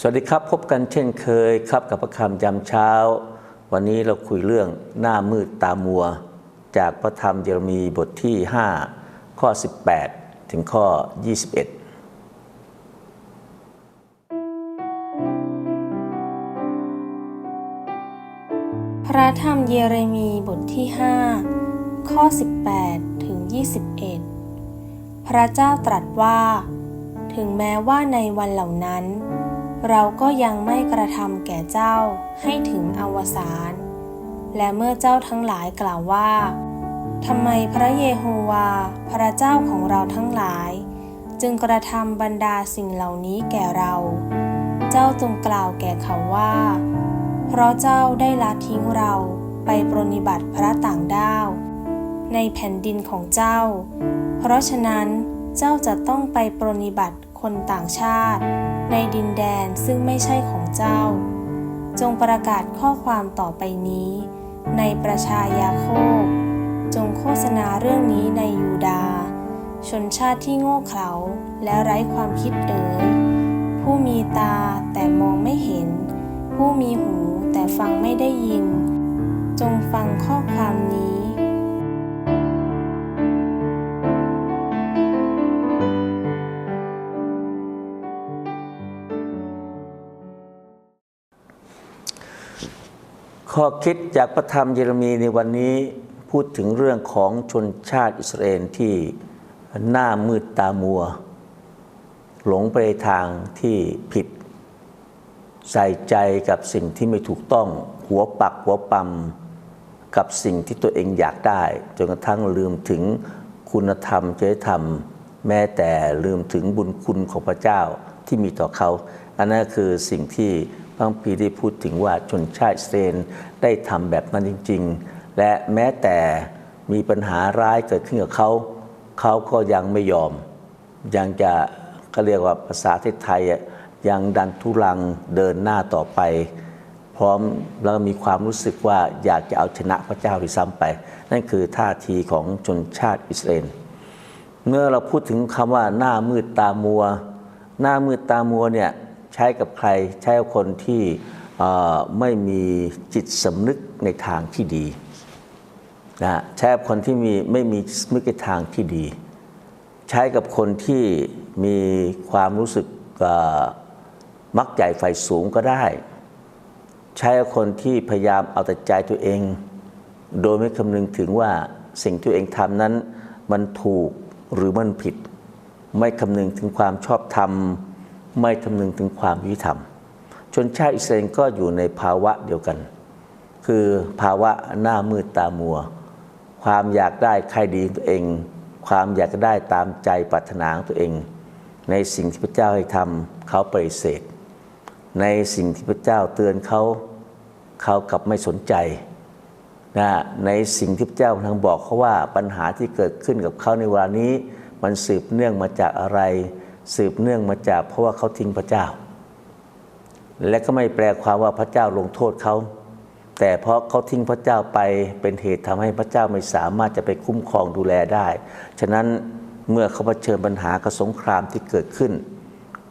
สวัสดีครับ พบกันเช่นเคยครับกับพระคำยามเช้า วันนี้เราคุยเรื่องหน้ามืดตามัว จากพระธรรมเยเรมีบทที่ 5 ข้อ 18 ถึงข้อ 21พระธรรมเยเรมีบทที่ 5 ข้อ 18 ถึง 21 พระเจ้าตรัสว่า ถึงแม้ว่าในวันเหล่านั้น เราก็ยังไม่กระทำแก่เจ้าให้ถึงอวสาน และเมื่อเจ้าทั้งหลายกล่าวว่าทำไมพระเยโฮวาห์พระเจ้าของเราทั้งหลาย จึงกระทำบรรดาสิ่งเหล่านี้แก่เรา เจ้าจงกล่าวแก่เขาว่า เพราะเจ้าได้ละทิ้งเราไปปรนิบัติพระต่างด้าว ในแผ่นดินของเจ้า เพราะฉะนั้นเจ้าจะต้องไปปรนิบัติคนต่างชาติ ในดินแดนซึ่งไม่ใช่ของเจ้า จงประกาศข้อความต่อไปนี้ ในประชายาโคบ จงโฆษณาเรื่องนี้ในยูดา ชนชาติที่โง่เขลาและไร้ความคิดเอ๋ยผู้มีตาแต่มองไม่เห็น ผู้มีหูแต่ฟังไม่ได้ยิน จงฟังข้อความนี้ ข้อคิดจากพระธรรมเยเรมีในวันนี้พูดถึงเรื่องของชนชาติอิสราเอลที่หน้ามืดตามัว หลงไปทางที่ผิด ใส่ใจกับสิ่งที่ไม่ถูกต้องหัวปักหัวปั๊มกับสิ่งที่ตัวเองอยากได้จนกระทั่งลืมถึงคุณธรรมจริยธรรม แม้แต่ลืมถึงบุญคุณของพระเจ้าที่มีต่อเขา อันนั้นคือสิ่งที่ พระคัมภีร์ได้พูดถึงว่าชนชาติอิสราเอลได้ทำแบบนั้นจริง ๆ และแม้แต่มีปัญหาร้ายเกิดขึ้นกับเขา เขาก็ยังไม่ยอม ยังจะก็เรียกว่าภาษาไทยยังดันทุรังเดินหน้าต่อไป พร้อมแล้วมีความรู้สึกว่าอยากจะเอาชนะพระเจ้าด้วยซ้ำไป นั่นคือท่าทีของชนชาติอิสราเอลเมื่อเราพูดถึงคำว่าหน้ามืดตามัว หน้ามืดตามัวเนี่ย ช้กับใครใช้กับคนที่ไม่มีจิตสำนึกในทางที่ดีนะใช้กับคนที่มีไม่มีสำนึกในทางที่ดี ใช้กับคนที่มีความรู้สึกมักใหญ่ไฟสูงก็ได้ ใช้กับคนที่พยายามเอาแต่ใจตัวเอง โดยไม่คำนึงถึงว่าสิ่งที่ตัวเองทำนั้นมันถูกหรือมันผิด ไม่คำนึงถึงความชอบธรรม ไม่คำนึงถึงความยุติธรรม ชนชาติอิสราเอลก็อยู่ในภาวะเดียวกัน คือภาวะหน้ามืดตามัว ความอยากได้ใครดีตัวเอง ความอยากจะได้ตามใจปรารถนาของตัวเอง ในสิ่งที่พระเจ้าให้ทำเขาปฏิเสธ ในสิ่งที่พระเจ้าเตือนเขาเขากลับไม่สนใจนะในสิ่งที่พระเจ้าทางบอกเขาว่าปัญหาที่เกิดขึ้นกับเขาในเวลานี้ มันสืบเนื่องมาจากอะไร สืบเนื่องมาจากเพราะว่าเขาทิ้งพระเจ้า และก็ไม่แปลความว่าพระเจ้าลงโทษเขา แต่เพราะเขาทิ้งพระเจ้าไปเป็นเหตุทำให้พระเจ้าไม่สามารถจะไปคุ้มครองดูแลได้ ฉะนั้นเมื่อเขาเผชิญปัญหากับสงครามที่เกิดขึ้น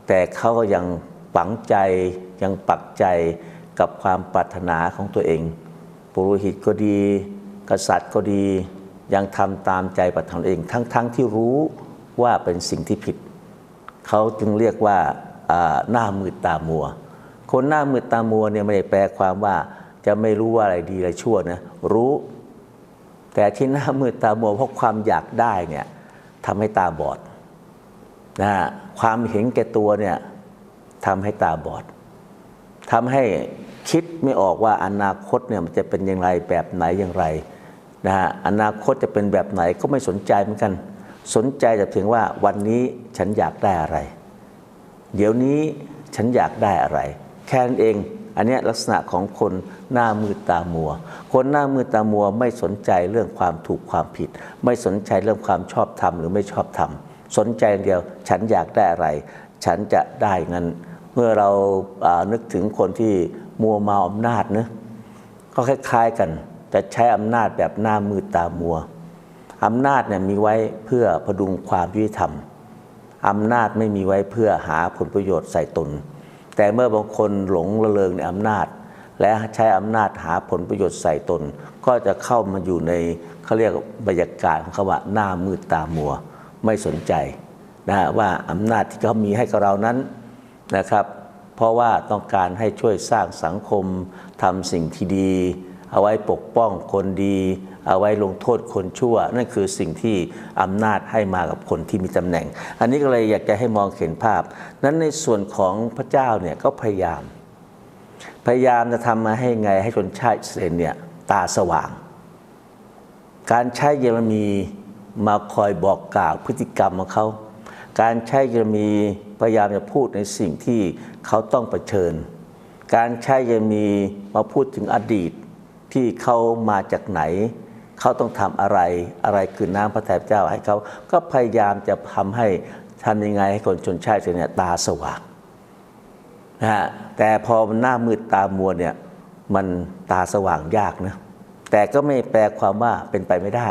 แต่เขาก็ยังฝังใจยังปักใจกับความปรารถนาของตัวเอง ปุโรหิตก็ดี กษัตริย์ก็ดี ยังทำตามใจปรารถนาเอง ทั้งๆทที่รู้ว่าเป็นสิ่งที่ผิด เขาจึงเรียกว่าอ่าหน้ามืดตามัว คนหน้ามืดตามัวเนี่ยไม่ได้แปลความว่าจะไม่รู้ว่าอะไรดีอะไรชั่วนะรู้ แต่ที่หน้ามืดตามัวเพราะความอยากได้เนี่ยทำให้ตาบอดนะความเห็นแก่ตัวเนี่ยทำให้ตาบอดทำให้คิดไม่ออกว่าอนาคตเนี่ยมันจะเป็นอย่างไรแบบไหนอย่างไรนะฮะอนาคตจะเป็นแบบไหนก็ไม่สนใจเหมือนกัน สนใจแต่เพียงว่าวันนี้ฉันอยากได้อะไร เดี๋ยวนี้ฉันอยากได้อะไร แค่นั้นเองอันนี้ลักษณะของคนหน้ามืดตามัว คนหน้ามืดตามัวไม่สนใจเรื่องความถูกความผิด ไม่สนใจเรื่องความชอบธรรมหรือไม่ชอบธรรมสนใจเดียวฉันอยากได้อะไร ฉันจะได้เงินเมื่อเราานึกถึงคนที่มัวเมาอำนาจเนะก็คล้ายๆกันจะใช้อำนาจแบบหน้ามืดตามัว อำนาจเนี่ยมีไว้เพื่อพดุงความยุติธรรมอำนาจไม่มีไว้เพื่อหาผลประโยชน์ใส่ตน แต่เมื่อบางคนหลงระเริงในอำนาจ และใช้อำนาจหาผลประโยชน์ใส่ตน ก็จะเข้ามาอยู่ในเขาเรียกบรรยากาศของเขว่าหน้ามืดตามัวไม่สนใจนะฮะว่าอำนาจที่เขามีให้กับเรานั้นนะครับ เพราะว่าต้องการให้ช่วยสร้างสังคมทำสิ่งที่ดี เอาไว้ปกป้องคนดี เอาไว้ลงโทษคนชั่ว นั่นคือสิ่งที่อำนาจให้มากับคนที่มีตำแหน่ง อันนี้ก็เลยอยากจะให้มองเห็นภาพ นั้นในส่วนของพระเจ้าเนี่ยก็พยายาม พยายามจะทำมาให้ไงให้ชนชาติอิสราเอลเนี่ยตาสว่าง การใช้เยเรมีมาคอยบอกกล่าวพฤติกรรมของเขา การใช้เยเรมีพยายามจะพูดในสิ่งที่เขาต้องเผชิญ การใช้เยเรมีมาพูดถึงอดีตที่เขามาจากไหน เขาต้องทำอะไรอะไรคือน้ำพระทัยเจ้าให้เขาก็พยายามจะทำให้ทำยังไงให้คนชนชาติเนี่ยตาสว่างนะฮะแต่พอมันหน้ามืดตามัวเนี่ยมันตาสว่างยากนะแต่ก็ไม่แปลความว่าเป็นไปไม่ได้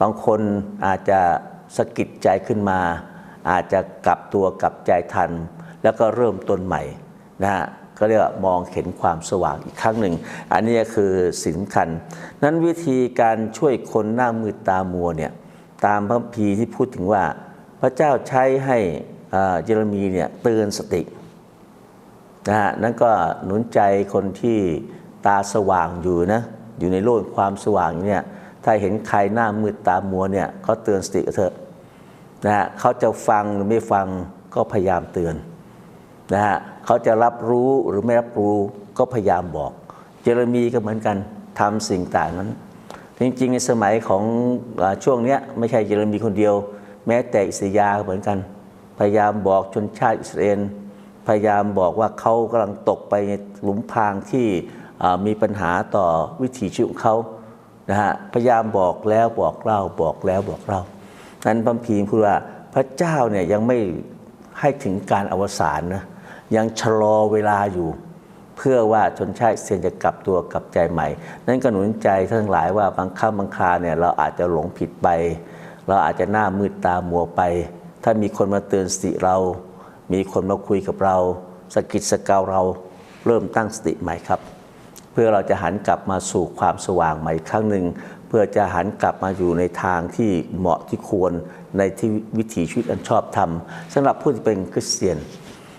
บางคนอาจจะสะกิดใจขึ้นมา อาจจะกลับตัวกลับใจทัน แล้วก็เริ่มต้นใหม่นะฮะ ก็เรียกว่ามองเห็นความสว่างอีกครั้งหนึ่ง อันนี้คือสิ่งสำคัญ นั้นวิธีการช่วยคนหน้ามืดตามัวเนี่ยตามพระคัมภีที่พูดถึงว่า พระเจ้าใช้ให้เยเรมีเนี่ยเตือนสตินะฮะนั่นก็หนุนใจคนที่ตาสว่างอยู่นะอยู่ในโลกความสว่างเนี่ยถ้าเห็นใครหน้ามืดตามัวเนี่ยเขาเตือนสติเถอะนะฮะเขาจะฟังหรือไม่ฟังก็พยายามเตือนนะฮะ เขาจะรับรู้หรือไม่รับรู้ก็พยายามบอก เจเรมีก็เหมือนกันทำสิ่งต่างนั้น จริง ๆ ในสมัยของอช่วงนี้ไม่ใช่เยเรมีคนเดียว แม้แต่อิสยาห์ก็เหมือนกัน พยายามบอกชนชาติอิสราเอลพยายามบอกว่าเขากำลังตกไปในหลุมพรางที่มีปัญหาต่อวิถีชีวิตของเขานะฮะพยายามบอกแล้วบอกเล่าบอกแล้วบอกเล่านั้นพัมพีพูดว่าพระเจ้าเนี่ยยังไม่ให้ถึงการอวสานนะ ยังชะลอเวลาอยู่ เพื่อว่าชนชาติเซียนจะกลับตัวกลับใจใหม่ นั่นก็หนุนใจท่านทั้งหลายว่าบางครั้งบางคราเนี่ยเราอาจจะหลงผิดไป เราอาจจะหน้ามืดตามัวไป ถ้ามีคนมาเตือนสติเรา มีคนมาคุยกับเราสกิดสเกาเราเริ่มตั้งสติใหม่ครับ เพื่อเราจะหันกลับมาสู่ความสว่างใหม่อีกครั้งหนึ่งเพื่อจะหันกลับมาอยู่ในทางที่เหมาะที่ควรในที่วิถีชีวิตอันชอบธรรมสำหรับผู้ที่เป็นคริสเตียน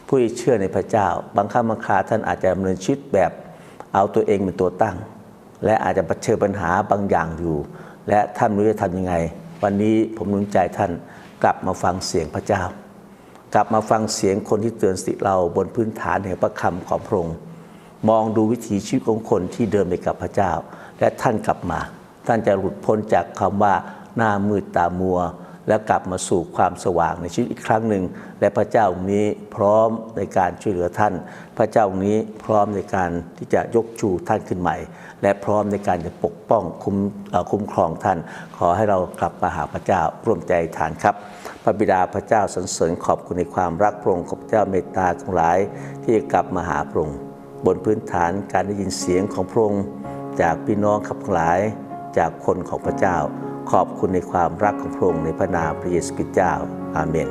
ผู้ที่เชื่อในพระเจ้า บางครั้งบางคราท่านอาจจะดำเนินชีวิตแบบเอาตัวเองเป็นตัวตั้ง และอาจจะเผชิญปัญหาบางอย่างอยู่ และท่านรู้จะทำยังไง วันนี้ผมหนุนใจท่านกลับมาฟังเสียงพระเจ้า กลับมาฟังเสียงคนที่เตือนสติเราบนพื้นฐานแห่งพระคำของพระองค์มองดูวิถีชีวิตของคนที่เดินไปกับพระเจ้า และท่านกลับมา ท่านจะหลุดพ้นจากคำว่าหน้ามืดตามัว และกลับมาสู่ความสว่างในชีวิตอีกครั้งหนึ่ง และพระเจ้าองค์นี้พร้อมในการช่วยเหลือท่าน พระเจ้าองค์นี้พร้อมในการที่จะยกชูท่านขึ้นใหม่ และพร้อมในการจะปกป้องคุ้มคุ้มครองท่าน ขอให้เรากลับมาหาพระเจ้าร่วมใจทานครับ พระบิดาพระเจ้าสรรเสริญขอบคุณในความรักพระองค์ขอบเจ้าเมตตาทั้งหลาย ที่กลับมาหาพระองค์บนพื้นฐานการได้ยินเสียงของพระองค์จากพี่น้องขับทั้งหลายจากคนของพระเจ้า ขอบคุณในความรักของพระองค์ในพระนามพระเยซูคริสต์เจ้า อาเมน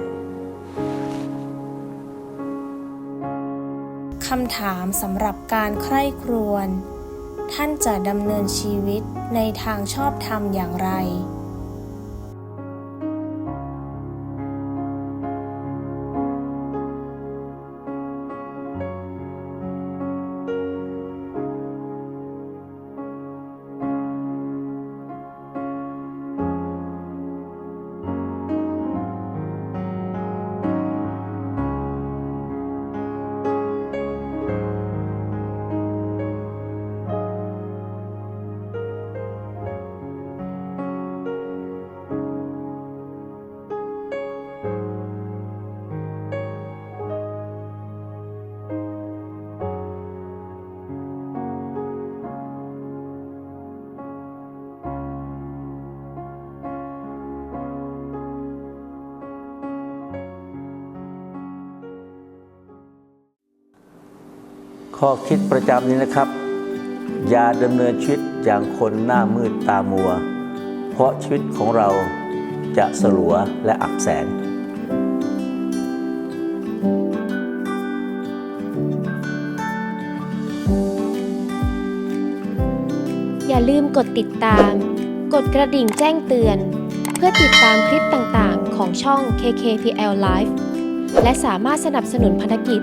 คำถามสำหรับการใคร่ครวญท่านจะดำเนินชีวิตในทางชอบธรรมอย่างไร ข้อคิดประจำนี้นะครับ อย่าดำเนินชีวิตอย่างคนหน้ามืดตามัว เพราะชีวิตของเราจะสลัวและอับแสงอย่าลืมกดติดตาม กดกระดิ่งแจ้งเตือน เพื่อติดตามคลิปต่างๆ ของช่อง KKPL Live และสามารถสนับสนุนภารกิจ